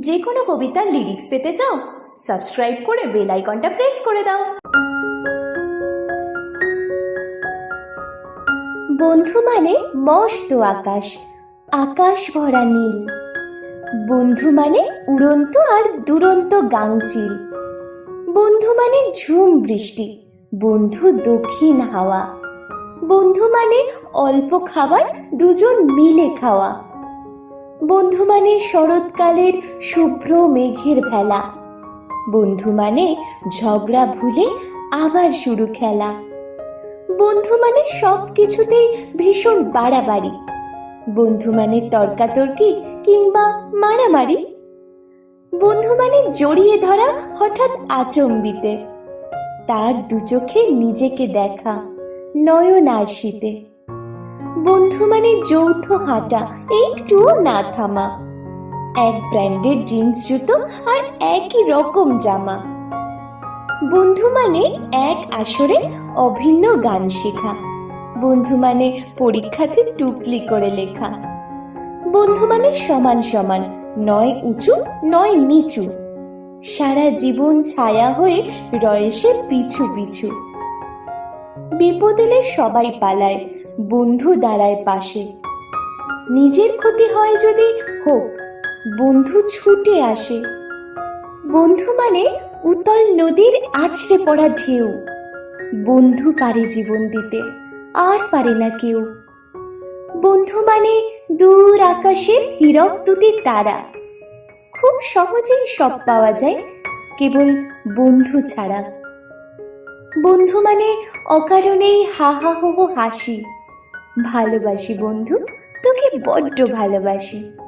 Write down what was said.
যে কোনো কবিতার লিরিক্স পেতে চাও সাবস্ক্রাইব করে বেল আইকনটা প্রেস করে দাও। বন্ধু মানে মস্ত আকাশ আকাশ ভরা নীল। বন্ধু মানে উড়ন্ত আর দুরন্ত গাংচিল বন্ধু মানে ঝুম বৃষ্টি, বন্ধু দক্ষিণ হাওয়া। বন্ধু মানে অল্প খাবার, দুজন মিলে খাওয়া। বন্ধু মানে শরৎকালের শুভ্র মেঘের ভেলা। বন্ধু মানে ঝগড়া ভুলে আবার শুরু খেলা। বন্ধু মানে সব কিছুতেই ভীষণ বাড়াবাড়ি। বন্ধু মানে তর্কাতর্কি কিংবা মারামারি। বন্ধু মানে জড়িয়ে ধরা হঠাৎ আচম্বিতে। তার দু চোখে নিজেকে দেখা নয়ন আর শীতে বন্ধু মানে যৌথ হাঁটা, একটুও না থামা। এক ব্র্যান্ডের জিন্স জুতো আর একই রকম জামা। বন্ধু মানে এক আসরে অভিন্ন গান শেখা। বন্ধু মানে পরীক্ষাতে টুকলি করে লেখা। বন্ধু মানে সমান সমান, নয় উঁচু, নয় নিচু। সারা জীবন ছায়া হয়ে রয়েছে পিছু পিছু। বিপদ এলে সবাই পালায় বন্ধু দাঁড়ায় পাশে। নিজের ক্ষতি হয় যদি হোক, বন্ধু ছুটে আসে। বন্ধু মানে উতল নদীর আছড়ে পড়া ঢেউ। বন্ধু পারে জীবন দিতে, আর পারে না কেউ। বন্ধু মানে দূর আকাশের হীরক দুটি তারা। খুব সহজেই সব পাওয়া যায়, কেবল বন্ধু ছাড়া। বন্ধু মানে অকারণেই হা হা হো হাসি। ভালোবাসি বন্ধু তোকে বড্ড ভালোবাসি।